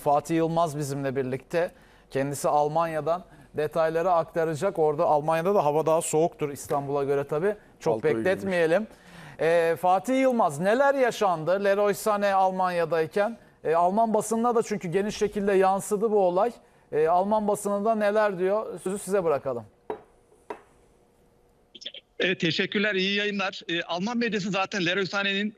Fatih Yılmaz bizimle birlikte. Kendisi Almanya'dan detayları aktaracak. Orada Almanya'da da hava daha soğuktur İstanbul'a göre tabii. Çok Paltoyu bekletmeyelim. Ee, Fatih Yılmaz neler yaşandı Leroy Sané Almanya'dayken? Ee, Alman basınına da çünkü geniş şekilde yansıdı bu olay. Ee, Alman basınında neler diyor? Sözü size bırakalım. Evet, teşekkürler, iyi yayınlar. Ee, Alman medyası zaten Leroy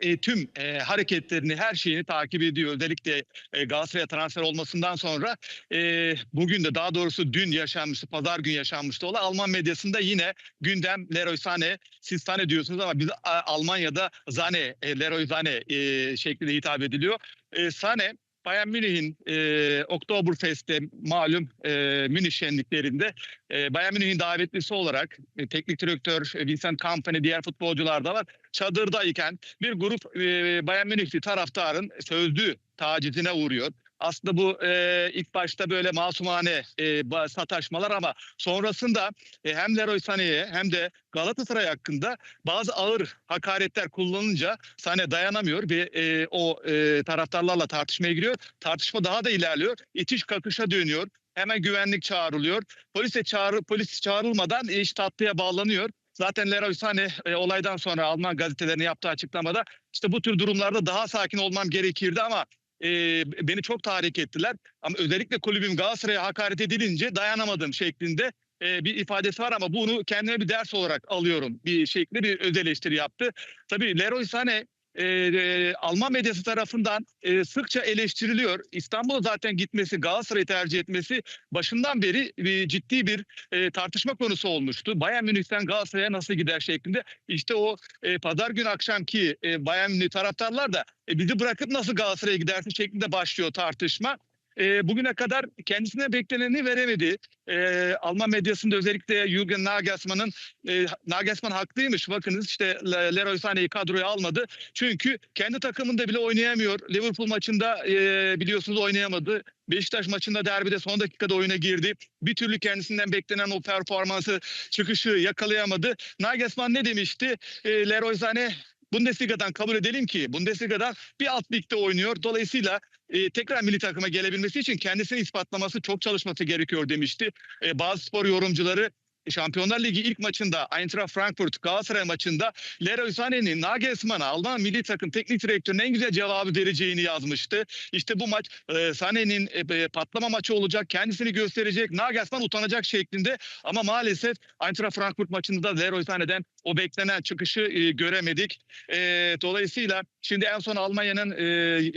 e, tüm e, hareketlerini, her şeyini takip ediyor. Özellikle e, Galatasaray'a transfer olmasından sonra e, bugün de daha doğrusu dün yaşanmıştı, pazar gün yaşanmıştı. Olay Alman medyasında yine gündem Leroy Sané, siz Sané diyorsunuz ama biz a, Almanya'da Zane, e, Leroy Sané e, şeklinde hitap ediliyor. E, Sané Bayern Münih'in e, Oktoberfest'te malum e, Münih şenliklerinde e, Bayern Münih'in davetlisi olarak e, teknik direktör e, Vincent Kompany diğer futbolcular da var. Çadırdayken bir grup e, Bayern Münihli taraftarın sözlü tacizine uğruyor. Aslında bu e, ilk başta böyle masumane e, sataşmalar ama sonrasında e, hem Leroy Sané'ye hem de Galatasaray hakkında bazı ağır hakaretler kullanınca Sané dayanamıyor ve e, o e, taraftarlarla tartışmaya giriyor. Tartışma daha da ilerliyor. İtiş kakışa dönüyor. Hemen güvenlik çağrılıyor. Polise çağrı polis çağrılmadan iş tatlıya bağlanıyor. Zaten Leroy Sané e, olaydan sonra Alman gazetelerine yaptığı açıklamada işte bu tür durumlarda daha sakin olmam gerekirdi ama e, beni çok tahrik ettiler. Ama özellikle kulübüm Galatasaray'a hakaret edilince dayanamadım şeklinde e, bir ifadesi var ama bunu kendime bir ders olarak alıyorum bir şekilde bir öz eleştiri yaptı. Tabii Leroy Sané e, e, Alman medyası tarafından e, sıkça eleştiriliyor. İstanbul'a zaten gitmesi, Galatasaray'ı tercih etmesi başından beri e, ciddi bir e, tartışma konusu olmuştu. Bayern Münih'ten Galatasaray'a nasıl gider şeklinde. İşte o e, pazar günü akşamki e, Bayern Münih taraftarlar da e, bizi bırakıp nasıl Galatasaray'a gidersin şeklinde başlıyor tartışma. E, bugüne kadar kendisine bekleneni veremedi. E, Alman medyasında özellikle Jürgen Nagelsmann'ın e, Nagelsmann haklıymış. Bakınız işte Le- Leroy Sané'yi kadroya almadı. Çünkü kendi takımında bile oynayamıyor. Liverpool maçında e, biliyorsunuz oynayamadı. Beşiktaş maçında derbide son dakikada oyuna girdi. Bir türlü kendisinden beklenen o performansı, çıkışı yakalayamadı. Nagelsmann ne demişti? E, Leroy Sané Bundesliga'dan kabul edelim ki Bundesliga'dan bir alt ligde oynuyor. Dolayısıyla e, tekrar milli takıma gelebilmesi için kendisini ispatlaması, çok çalışması gerekiyor demişti. E, bazı spor yorumcuları Şampiyonlar Ligi ilk maçında Eintracht Frankfurt Galatasaray maçında Leroy Sané'nin Nagelsmann'a Alman milli takım teknik direktörünün en güzel cevabı vereceğini yazmıştı. İşte bu maç e, Sané'nin e, patlama maçı olacak, kendisini gösterecek, Nagelsmann utanacak şeklinde ama maalesef Eintracht Frankfurt maçında da Leroy Sané'den o beklenen çıkışı e, göremedik. E, dolayısıyla şimdi en son Almanya'nın e,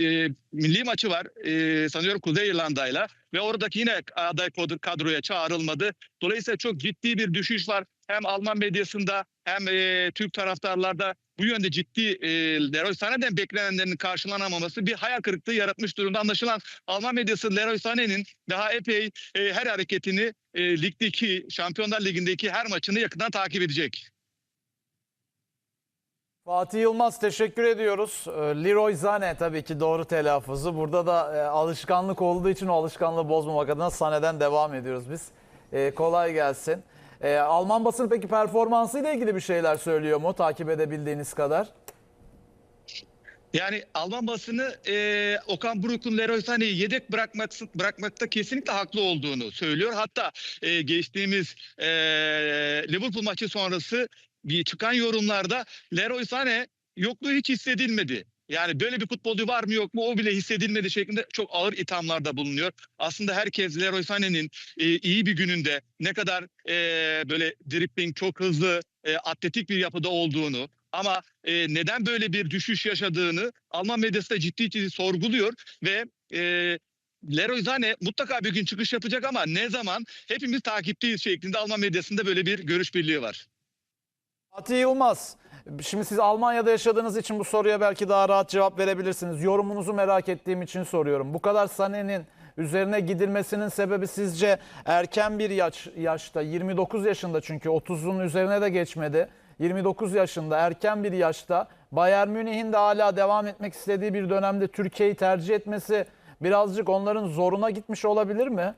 e, milli maçı var. E, sanıyorum Kuzey İrlanda'yla ve oradaki yine aday kadroya çağrılmadı. Dolayısıyla çok ciddi bir düşüş var. Hem Alman medyasında hem e, Türk taraftarlarda bu yönde ciddi e, Leroy Sané'den beklenenlerin karşılanamaması bir hayal kırıklığı yaratmış durumda. Anlaşılan Alman medyası Leroy Sané'nin daha epey e, her hareketini e, ligdeki Şampiyonlar Ligi'ndeki her maçını yakından takip edecek. Fatih Yılmaz teşekkür ediyoruz. Ee, Leroy Sané tabii ki doğru telaffuzu. Burada da e, alışkanlık olduğu için o alışkanlığı bozmamak adına Sané'den devam ediyoruz biz. Ee, kolay gelsin. Ee, Alman basını peki performansıyla ilgili bir şeyler söylüyor mu takip edebildiğiniz kadar? Yani Alman basını e, Okan Buruk'un Leroy Sané'yi yedek bırakmak, bırakmakta kesinlikle haklı olduğunu söylüyor. Hatta e, geçtiğimiz e, Liverpool maçı sonrası çıkan yorumlarda Leroy Sané yokluğu hiç hissedilmedi. Yani böyle bir futbolcu var mı yok mu o bile hissedilmedi şeklinde çok ağır ithamlarda bulunuyor. Aslında herkes Leroy Sané'nin e, iyi bir gününde ne kadar e, böyle dribbling çok hızlı e, atletik bir yapıda olduğunu ama e, neden böyle bir düşüş yaşadığını Alman medyası da ciddi ciddi sorguluyor ve e, Leroy Sané mutlaka bir gün çıkış yapacak ama ne zaman hepimiz takipteyiz şeklinde Alman medyasında böyle bir görüş birliği var. Fatih Yılmaz, şimdi siz Almanya'da yaşadığınız için bu soruya belki daha rahat cevap verebilirsiniz. Yorumunuzu merak ettiğim için soruyorum. Bu kadar Sané'nin üzerine gidilmesinin sebebi sizce erken bir yaş, yaşta, 29 yaşında çünkü 30'un üzerine de geçmedi. 29 yaşında erken bir yaşta Bayern Münih'in de hala devam etmek istediği bir dönemde Türkiye'yi tercih etmesi birazcık onların zoruna gitmiş olabilir mi?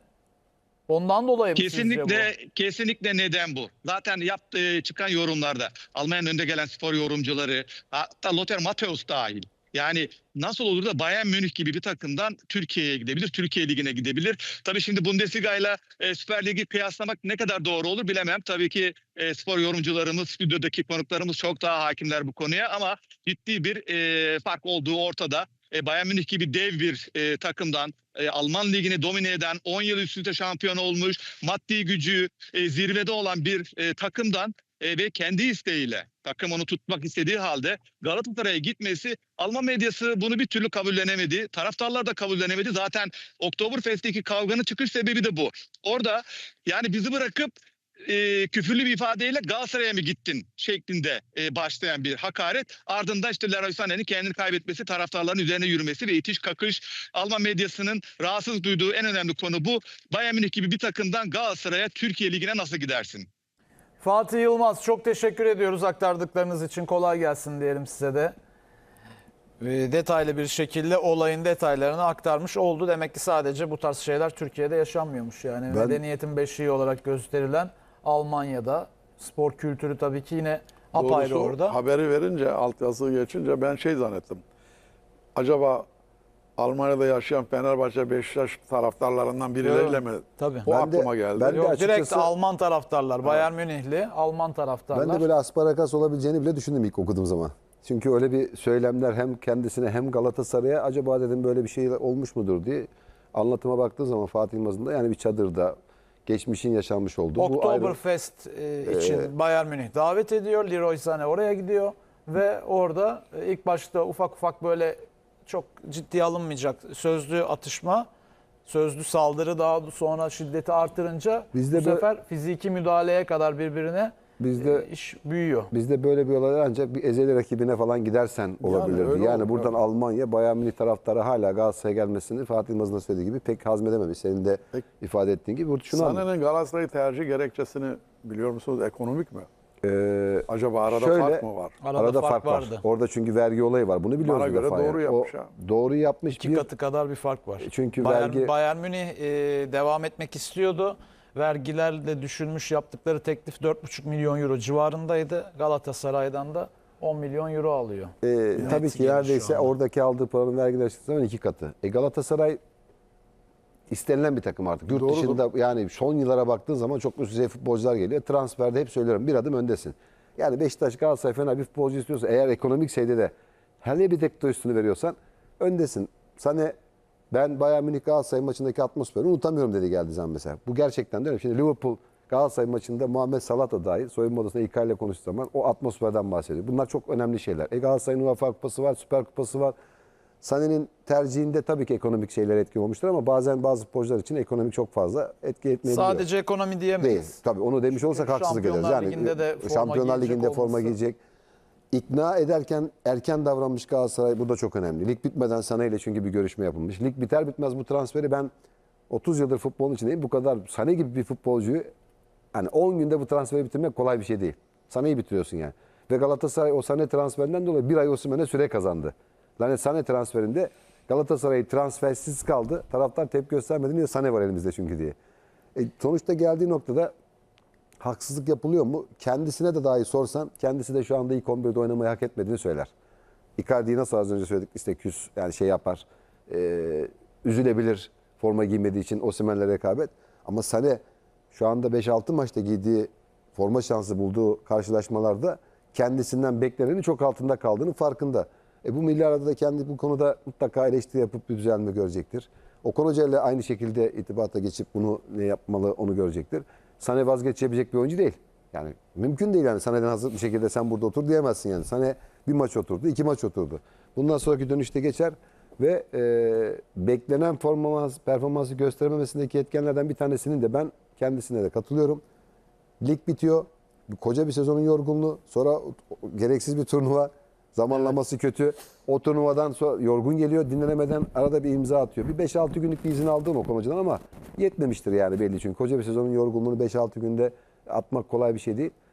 Ondan dolayı mı sizce bu? Kesinlikle kesinlikle neden bu? Zaten yaptığı çıkan yorumlarda Almanya'nın önde gelen spor yorumcuları hatta Lothar Matthäus dahil. Yani nasıl olur da Bayern Münih gibi bir takımdan Türkiye'ye gidebilir, Türkiye Ligi'ne gidebilir. Tabii şimdi Bundesliga ile e, Süper Lig'i kıyaslamak ne kadar doğru olur bilemem. Tabii ki e, spor yorumcularımız, stüdyodaki konuklarımız çok daha hakimler bu konuya ama ciddi bir e, fark olduğu ortada. E, Bayern Münih gibi dev bir e, takımdan e, Alman ligini domine eden 10 yıl üst üste şampiyon olmuş maddi gücü e, zirvede olan bir e, takımdan e, ve kendi isteğiyle takım onu tutmak istediği halde Galatasaray'a gitmesi Alman medyası bunu bir türlü kabullenemedi. Taraftarlar da kabullenemedi. Zaten Oktoberfest'teki kavganın çıkış sebebi de bu. Orada yani bizi bırakıp e, küfürlü bir ifadeyle Galatasaray'a mı gittin şeklinde e, başlayan bir hakaret. Ardından işte Leroy Sané'nin kendini kaybetmesi, taraftarların üzerine yürümesi ve itiş kakış Alman medyasının rahatsız duyduğu en önemli konu bu. Bayern Münih gibi bir takımdan Galatasaray'a Türkiye Ligi'ne nasıl gidersin? Fatih Yılmaz çok teşekkür ediyoruz aktardıklarınız için. Kolay gelsin diyelim size de. Detaylı bir şekilde olayın detaylarını aktarmış oldu. Demek ki sadece bu tarz şeyler Türkiye'de yaşanmıyormuş. Yani Ben- medeniyetin beşiği olarak gösterilen Almanya'da spor kültürü tabii ki yine apayrı Doğrusu orada. haberi verince, altyazı geçince ben şey zannettim. Acaba Almanya'da yaşayan Fenerbahçe Beşiktaş taraftarlarından birileriyle mi? Tabii. O Ben de- aklıma geldi. ben de Yok, direkt açıkçası- Alman taraftarlar, Bayern Münihli Alman taraftarlar. Ben de böyle asparagas olabileceğini bile düşündüm ilk okuduğum zaman. Çünkü öyle bir söylemler hem kendisine hem Galatasaray'a acaba dedim böyle bir şey olmuş mudur diye anlatıma baktığı zaman Fatih Yılmaz'ın da yani bir çadırda geçmişin yaşanmış olduğu bu ayrı- Oktoberfest e, için Bayern Münih davet ediyor. Leroy Sané oraya gidiyor ve orada e, ilk başta ufak ufak böyle çok ciddiye alınmayacak sözlü atışma, sözlü saldırı daha sonra şiddeti artırınca Bizde bu sefer fiziki müdahaleye kadar birbirine Bizde- e, iş büyüyor. Bizde böyle bir olaylar ancak bir ezeli rakibine falan gidersen olabilirdi. Yani, olur, buradan evet. Almanya, Bayern Münih taraftarı hala Galatasaray'a gelmesini Fatih Yılmaz'ın da söylediği gibi pek hazmedememiş. Senin de Peki. ifade ettiğin gibi. Şunu. Sané'nin Galatasaray tercih gerekçesini biliyor musunuz? Ekonomik mi? Ee, Acaba arada Şöyle- fark mı var? Arada, fark, var. vardı. Orada çünkü vergi olayı var. Bunu biliyoruz Bana göre defa doğru yani. yapmış O ha. Doğru yapmış. İki bir, katı kadar bir fark var. Çünkü Bayern, vergi- Bayern Münih e, devam etmek istiyordu. Vergilerle düşünmüş yaptıkları teklif 4,5 milyon euro civarındaydı. Galatasaray'dan da 10 milyon euro alıyor. Ee, tabii ki neredeyse oradaki aldığı paranın vergiler zaman iki katı. E Galatasaray istenilen bir takım artık. Yurt Doğrudur. dışında yani son yıllara baktığın zaman çok üst düzey futbolcular geliyor. Transferde hep söylüyorum bir adım öndesin. Yani Beşiktaş, Galatasaray, Fener bir futbolcu istiyorsa eğer ekonomik şeyde de her ne bir tek üstünü veriyorsan öndesin. Sana ben Bayern Münih Galatasaray maçındaki atmosferi unutamıyorum dedi geldi zaman mesela. Bu gerçekten de öyle. Şimdi Liverpool Galatasaray maçında Muhammed Salah da dahil soyunma odasında İlkay ile konuştuğu zaman o atmosferden bahsediyor. Bunlar çok önemli şeyler. E Galatasaray'ın UEFA Kupası var, Süper Kupası var. Sané'nin tercihinde tabii ki ekonomik şeyler etki olmuştur ama bazen bazı futbolcular için ekonomik çok fazla etki etmeyebiliyor. Sadece ekonomi Değil. diyemeyiz. Tabii onu demiş olsak Çünkü haksızlık ederiz. Şampiyonlar Yani Ligi'nde de forma Şampiyonlar Ligi'nde forma olması. giyecek. İkna ederken erken davranmış Galatasaray bu da çok önemli. Lig bitmeden Sané ile çünkü bir görüşme yapılmış. Lig biter bitmez bu transferi ben 30 yıldır futbolun içindeyim. Bu kadar Sané gibi bir futbolcuyu hani 10 günde bu transferi bitirmek kolay bir şey değil. Sané'yi bitiriyorsun yani. Ve Galatasaray o Sané transferinden dolayı bir ay Osimhen'e süre kazandı. Yani Sané transferinde Galatasaray transfersiz kaldı. Taraftar tepki göstermedi. Niye Sané var elimizde çünkü diye. E, sonuçta geldiği noktada haksızlık yapılıyor mu? Kendisine de dahi sorsan kendisi de şu anda ilk 11'de oynamayı hak etmediğini söyler. Icardi'yi nasıl az önce söyledik işte küs yani şey yapar. e, üzülebilir forma giymediği için Osimhen'le rekabet. Ama Sané şu anda 5-6 maçta giydiği forma şansı bulduğu karşılaşmalarda kendisinden beklenenin çok altında kaldığının farkında. E bu milli arada da kendi bu konuda mutlaka eleştiri yapıp bir düzelme görecektir. Okan Hoca ile aynı şekilde itibata geçip bunu ne yapmalı onu görecektir. Sané vazgeçebilecek bir oyuncu değil. Yani mümkün değil yani Sané'den hazır bir şekilde sen burada otur diyemezsin yani. Sané bir maç oturdu, iki maç oturdu. Bundan sonraki dönüşte geçer ve e, beklenen performans, performansı gösterememesindeki etkenlerden bir tanesinin de ben kendisine de katılıyorum. Lig bitiyor. Koca bir sezonun yorgunluğu. Sonra gereksiz bir turnuva. Zamanlaması kötü. O turnuvadan sonra yorgun geliyor. Dinlenemeden arada bir imza atıyor. Bir 5-6 günlük bir izin aldım o konucudan ama yetmemiştir yani belli çünkü. Koca bir sezonun yorgunluğunu 5-6 günde atmak kolay bir şey değil.